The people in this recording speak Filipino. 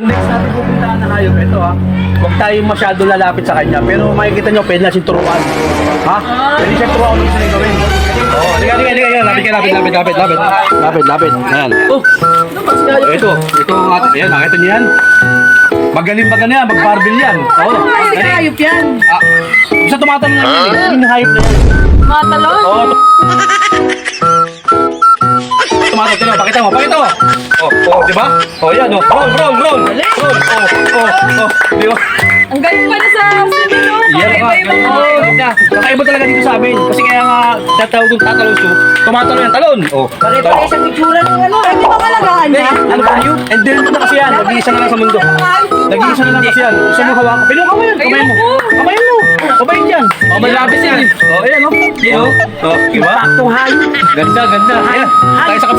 Ang next natin pupuntahan na hayop, ito ha. Huwag tayong masyado lalapit sa kanya. Pero makikita nyo, pwede natin turuan. Ha? Pwede siya turuan gusto niyo gawin. Oo, oh, liga, liga, liga, liga. Lapit ka, lapit, lapit, lapit, lapit. Lapit, lapit. Ayan. Oh, ito, ito ang ating, ayan, nakita niyo yan? Magaling ba ganyan? Mag-barbell yan. Oo. Ay, dali. hayop yan. Ah, isa tumatanong na yun eh. Yung hayop na yan. Matalon. Oo. Tumatanong, tingnan, pakita mo, pakita mo. Oh, oh, di ba? Oh, yan, oh. Roll, roll, roll. Roll. Oh, oh, oh. Di ba? Ang galing pa na sa sino. Yan nga. Iba-ibang Oo, hayop. na. Kakaiba talaga dito sa amin. Kasi kaya nga tatawag yung tatalon to. Tumatalon yan, talon. Oh. Pare-pare sa itsura ng ano. Ay, di ba kalagahan Hindi, niya? ano yun? And then na kasi yan. Nag-iisa na lang sa mundo. Nag-iisa na lang kasi yan. Gusto mo hawakan? Pwede mo kamayan. Kamayan mo. Kamayan mo. Kamayan yan. Oh, may labis yan. Oh, ayan oh. Yan oh. Oh, diba? Hayop. Ganda, ganda. Ayan. Tayo sa.